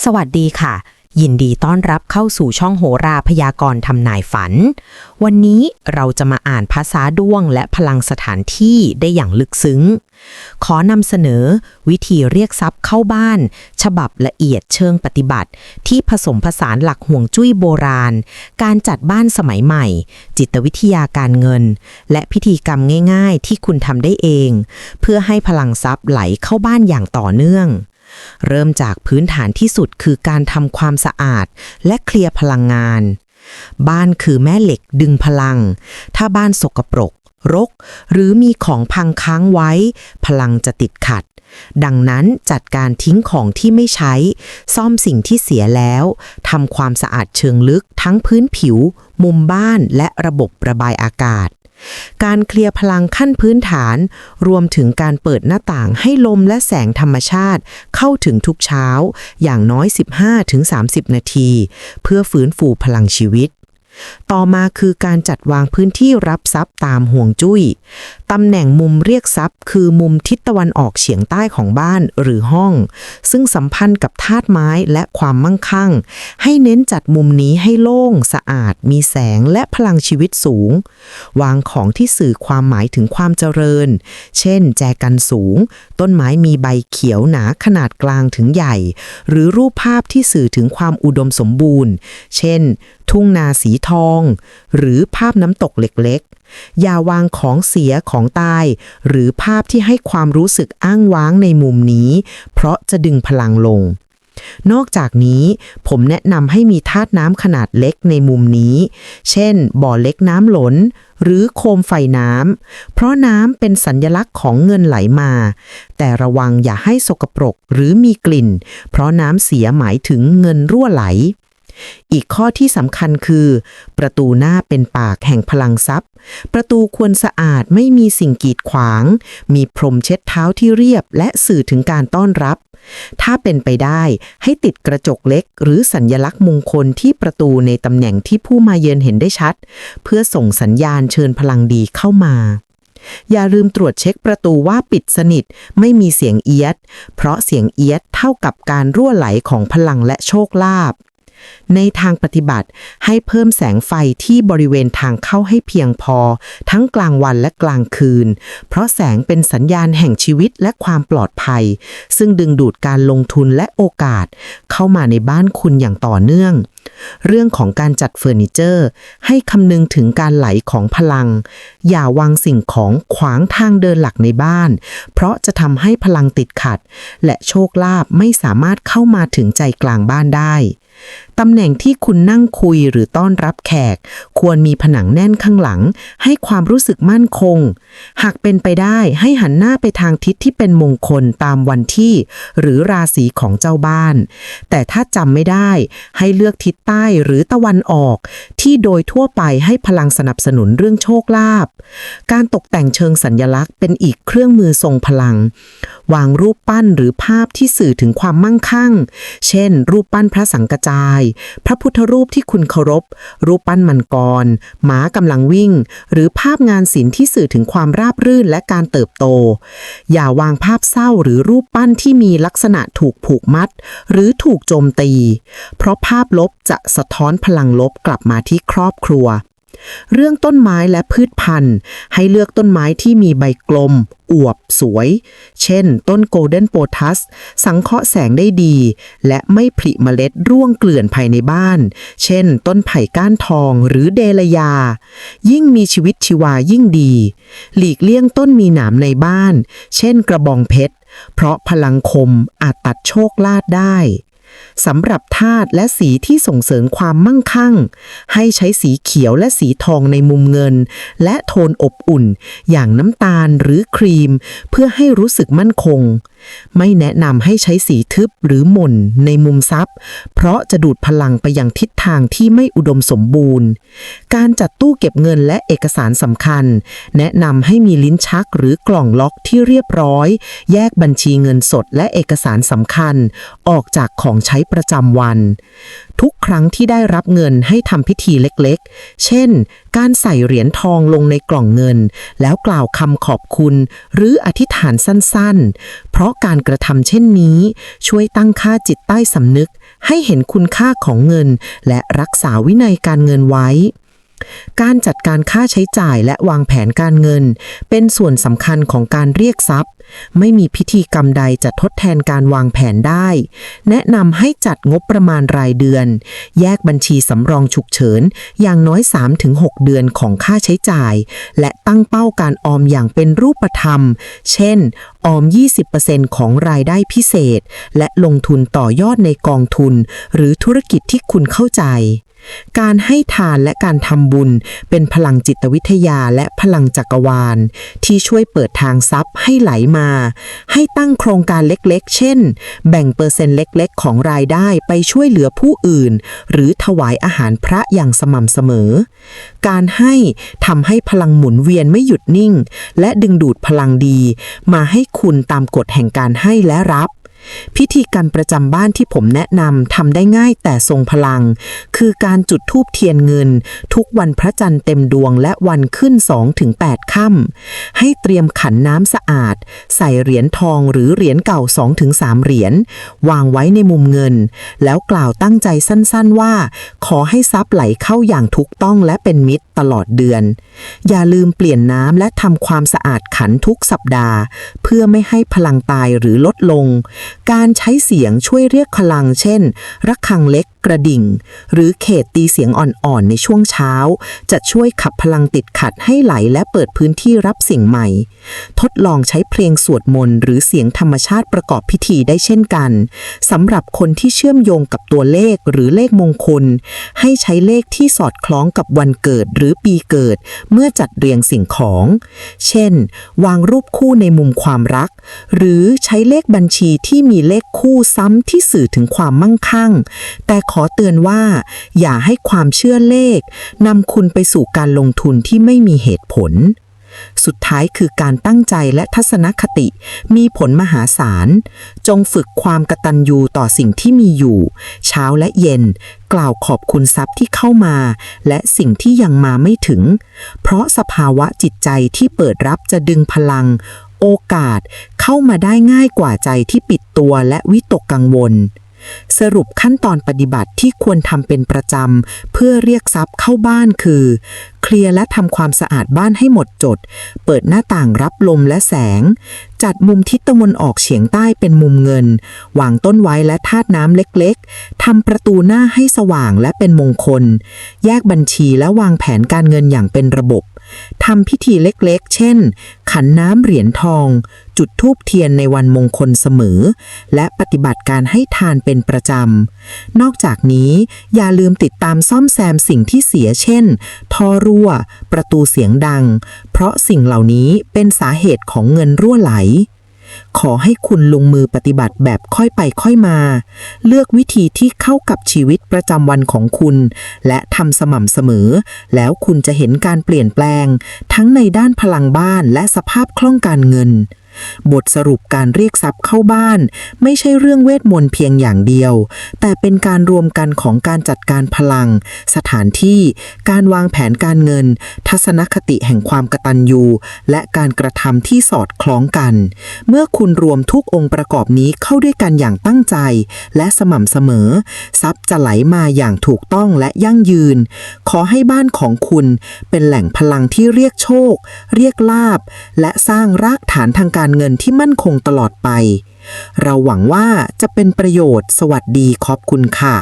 สวัสดีค่ะ ยินดีต้อนรับเข้าสู่ช่องโหราพยากรณ์ทำนายฝัน วันนี้เราจะมาอ่านภาษาดวงและพลังสถานที่ได้อย่างลึกซึ้ง ขอนำเสนอวิธีเรียกทรัพย์เข้าบ้าน ฉบับละเอียดเชิงปฏิบัติ ที่ผสมผสานหลักห่วงจุ้ยโบราณ การจัดบ้านสมัยใหม่ จิตวิทยาการเงิน และพิธีกรรมง่าย ๆ ที่คุณทำได้เอง เพื่อให้พลังทรัพย์ไหลเข้าบ้านอย่างต่อเนื่อง เริ่มจากพื้นฐานที่สุดคือการทำความสะอาด และเคลียร์พลังงาน บ้านคือแม่เหล็กดึงพลัง ถ้าบ้านสกปรก รก หรือมีของพังค้างไว้ พลังจะติดขัด ดังนั้นจัดการทิ้งของที่ไม่ใช้ ซ่อมสิ่งที่เสียแล้วทำความสะอาดเชิงลึกทั้งพื้นผิว มุมบ้านและระบบระบายอากาศ การเคลียร์พลังขั้นพื้นฐาน รวมถึงการเปิดหน้าต่างให้ลมและแสงธรรมชาติ เข้าถึงทุกเช้า อย่างน้อย 15-30 นาที เพื่อฟื้นฟูพลังชีวิตต่อมาคือการจัดวางพื้นที่รับทรัพย์ตามห่วงจุ้ย ตำแหน่งมุมเรียกทรัพย์ คือมุมทิศตะวันออกเฉียงใต้ของบ้านหรือห้อง ซึ่งสัมพันธ์กับธาตุไม้และความมั่งคั่ง ให้เน้นจัดมุมนี้ให้โล่ง สะอาด มีแสงและพลังชีวิตสูง วางของที่สื่อความหมายถึงความเจริญ เช่น แจกันสูง ต้นไม้มีใบเขียวหนาขนาดกลางถึงใหญ่ หรือรูปภาพที่สื่อถึงความอุดมสมบูรณ์ เช่น ทุ่งนาสีทอง หรือภาพน้ำตกเล็กๆ อย่าวางของเสียของตาย หรือภาพที่ให้ความรู้สึกอ้างว้างในมุมนี้ เพราะจะดึงพลังลง นอกจากนี้ผมแนะนำให้มีธาตุน้ำขนาดเล็กในมุมนี้ เช่น บ่อเล็กน้ำหลนหรือโคมไฟน้ำ เพราะน้ำเป็นสัญญลักษณ์ของเงินไหลมา แต่ระวังอย่าให้สกปรกหรือมีกลิ่น เพราะน้ำเสียหมายถึงเงินรั่วไหล อีกข้อที่สำคัญคือ ประตูหน้าเป็นปากแห่งพลังทรัพย์ ประตูควรสะอาดไม่มีสิ่งกีดขวาง มีพรมเช็ดเท้าที่เรียบและสื่อถึงการต้อนรับ ถ้าเป็นไปได้ให้ติดกระจกเล็ก หรือสัญญลักษณ์มงคลที่ประตูในตำแหน่งที่ผู้มาเยือนเห็นได้ชัด เพื่อส่งสัญญาณเชิญพลังดีเข้ามาอย่าลืมตรวจเช็คประตูว่าปิดสนิทไม่มีเสียงเอียด เพราะเสียงเอียดเท่ากับการรั่วไหลของพลังและโชคลาภ ในทางปฏิบัติให้เพิ่มแสงไฟที่บริเวณทางเข้าให้เพียงพอ ทั้งกลางวันและกลางคืน เพราะแสงเป็นสัญญาณแห่งชีวิตและความปลอดภัย ซึ่งดึงดูดการลงทุนและโอกาส เข้ามาในบ้านคุณอย่างต่อเนื่อง เรื่องของการจัดเฟอร์นิเจอร์ ให้คำนึงถึงการไหลของพลัง อย่าวางสิ่งของขวางทางเดินหลักในบ้าน เพราะจะทำให้พลังติดขัด และโชคลาภไม่สามารถเข้ามาถึงใจกลางบ้านได้ตำแหน่งที่คุณนั่งคุยหรือต้อนรับแขก ควรมีผนังแน่นข้างหลัง ให้ความรู้สึกมั่นคง หากเป็นไปได้ให้หันหน้าไปทางทิศที่เป็นมงคลตามวันที่ หรือราศีของเจ้าบ้าน แต่ถ้าจำไม่ได้ให้เลือกทิศใต้หรือตะวันออก ที่โดยทั่วไปให้พลังสนับสนุนเรื่องโชคลาภการตกแต่งเชิงสัญญลักษณ์เป็นอีกเครื่องมือทรงพลัง วางรูปปั้นหรือภาพที่สื่อถึงความมั่งคั่ง เช่น รูปปั้นพระสังกจายพระพุทธรูปที่คุณเคารพ รูปปั้นมังกรหมากำลังวิ่ง หรือภาพงานศิลป์ที่สื่อถึงความราบรื่นและการเติบโต อย่าวางภาพเศร้าหรือรูปปั้นที่มีลักษณะถูกผูกมัด หรือถูกโจมตี เพราะภาพลบจะสะท้อนพลังลบกลับมาที่ครอบครัว เรื่องต้นไม้และพืชพันธุ์ ให้เลือกต้นไม้ที่มีใบกลม อวบสวย เช่น ต้นโกลเด้นโปทัส สังเคราะห์แสงได้ดี และไม่ผลิเมล็ดร่วงเกลื่อนภายในบ้าน เช่น ต้นไผ่ก้านทองหรือเดลยา ยิ่งมีชีวิตชีวายิ่งดี หลีกเลี่ยงต้นมีหนามในบ้าน เช่น กระบองเพชร เพราะพลังคมอาจตัดโชคลาภได้ สำหรับธาตุและสีที่ส่งเสริมความมั่งคั่ง ให้ใช้สีเขียวและสีทองในมุมเงิน และโทนอบอุ่น อย่างน้ำตาลหรือครีม เพื่อให้รู้สึกมั่นคง ไม่แนะนำให้ใช้สีทึบหรือหม่นในมุมซับเพราะจะดูดพลังไปยังทิศทางที่ไม่อุดมสมบูรณ์ การจัดตู้เก็บเงินและเอกสารสำคัญ แนะนำให้มีลิ้นชักหรือกล่องล็อกที่เรียบร้อย แยกบัญชีเงินสดและเอกสารสำคัญ ออกจากของใช้ประจำวัน ทุกครั้งที่ได้รับเงินให้ทำพิธีเล็กๆ เช่น การใส่เหรียญทองลงในกล่องเงิน แล้วกล่าวคำขอบคุณ หรืออธิษฐานสั้นๆ เพราะการกระทำเช่นนี้ ช่วยตั้งค่าจิตใต้สำนึก ให้เห็นคุณค่าของเงิน และรักษาวินัยการเงินไว้การจัดการค่าใช้จ่ายและวางแผนการเงิน เป็นส่วนสำคัญของการเรียกทรัพย์ ไม่มีพิธีกรรมใดจะทดแทนการวางแผนได้ แนะนำให้จัดงบประมาณรายเดือน แยกบัญชีสำรองฉุกเฉิน อย่างน้อย 3-6 เดือนของค่าใช้จ่าย และตั้งเป้าการออมอย่างเป็นรูปธรรม เช่น ออม 20%ของรายได้พิเศษ และลงทุนต่อยอดในกองทุน หรือธุรกิจที่คุณเข้าใจการให้ทานและการทำบุญเป็นพลังจิตวิทยาและพลังจักรวาล ที่ช่วยเปิดทางทรัพย์ให้ไหลมาให้ตั้งโครงการเล็กๆ เช่น แบ่งเปอร์เซ็นต์เล็กๆ ของรายได้ไปช่วยเหลือผู้อื่น หรือถวายอาหารพระอย่างสม่ำเสมอ การให้ทำให้พลังหมุนเวียนไม่หยุดนิ่ง และดึงดูดพลังดี มาให้คุณตามกฎแห่งการให้และรับ พิธีกรรประจำบ้านที่ผมแนะนำทำได้ง่ายแต่ทรงพลัง คือการจุดธูปเทียนเงิน ทุกวันพระจันทร์เต็มดวงและวันขึ้น2-8ค่ำให้เตรียมขันน้ำสะอาด ใส่เหรียญทองหรือเหรียญเก่า2-3เหรียญวางไว้ในมุมเงิน แล้วกล่าวตั้งใจสั้นๆว่า ขอให้ทรัพย์ไหลเข้าอย่างถูกต้องและเป็นมิตรตลอดเดือน อย่าลืมเปลี่ยนน้ำและทำความสะอาดขันทุกสัปดาห์ เพื่อไม่ให้พลังตายหรือลดลง การใช้เสียงช่วยเรียกพลังเช่น ระฆังเล็ก กระดิ่ง หรือเขตตีเสียงอ่อนๆ ในช่วงเช้า จะช่วยขับพลังติดขัดให้ไหลและเปิดพื้นที่รับสิ่งใหม่ ทดลองใช้เพลงสวดมนต์หรือเสียงธรรมชาติประกอบพิธีได้เช่นกันสำหรับคนที่เชื่อมโยงกับตัวเลขหรือเลขมงคล ให้ใช้เลขที่สอดคล้องกับวันเกิดหรือปีเกิด เมื่อจัดเรียงสิ่งของ เช่น วางรูปคู่ในมุมความรัก หรือใช้เลขบัญชีที่มีเลขคู่ซ้ำที่สื่อถึงความมั่งคั่ง แต่ขอเตือนว่า อย่าให้ความเชื่อเลขนำคุณไปสู่การลงทุนที่ไม่มีเหตุผล สุดท้ายคือการตั้งใจและทัศนคติ มีผลมหาศาล จงฝึกความกตัญญูต่อสิ่งที่มีอยู่ เช้าและเย็น กล่าวขอบคุณทรัพย์ที่เข้ามา และสิ่งที่ยังมาไม่ถึง เพราะสภาวะจิตใจที่เปิดรับจะดึงพลัง โอกาสเข้ามาได้ง่ายกว่าใจที่ปิดตัวและวิตกกังวล สรุปขั้นตอนปฏิบัติที่ควรทำเป็นประจำ เพื่อเรียกทรัพย์เข้าบ้านคือ เคลียร์และทำความสะอาดบ้านให้หมดจด เปิดหน้าต่างรับลมและแสง จัดมุมทิศตะวันออกเฉียงใต้เป็นมุมเงิน วางต้นไว้และธาตุน้ำเล็กๆทำประตูหน้าให้สว่างและเป็นมงคล แยกบัญชีและวางแผนการเงินอย่างเป็นระบบ ทำพิธีเล็กๆ เช่น ขันน้ำเหรียญทอง จุดธูปเทียนในวันมงคลเสมอ และปฏิบัติการให้ทานเป็นประจำ นอกจากนี้อย่าลืมติดตามซ่อมแซมสิ่งที่เสียเช่น ท่อรั่ว ประตูเสียงดัง เพราะสิ่งเหล่านี้เป็นสาเหตุของเงินรั่วไหล ขอให้คุณลงมือปฏิบัติแบบค่อยไปค่อยมา เลือกวิธีที่เข้ากับชีวิตประจำวันของคุณ และทำสม่ำเสมอ แล้วคุณจะเห็นการเปลี่ยนแปลง ทั้งในด้านพลังบ้านและสภาพคล่องการเงิน บทสรุปการเรียกทรัพย์เข้าบ้าน ไม่ใช่เรื่องเวทมนต์เพียงอย่างเดียว แต่เป็นการรวมกันของการจัดการพลัง สถานที่ การวางแผนการเงิน ทัศนคติแห่งความกตัญญู และการกระทำที่สอดคล้องกัน เมื่อคุณรวมทุกองค์ประกอบนี้เข้าด้วยกันอย่างตั้งใจ และสม่ำเสมอ ทรัพย์จะไหลมาอย่างถูกต้องและยั่งยืน ขอให้บ้านของคุณ เป็นแหล่งพลังที่เรียกโชค เรียกลาบและสร้างรากฐานทางการการเงินที่มั่นคงตลอดไป เราหวังว่าจะเป็นประโยชน์สวัสดีขอบคุณค่ะ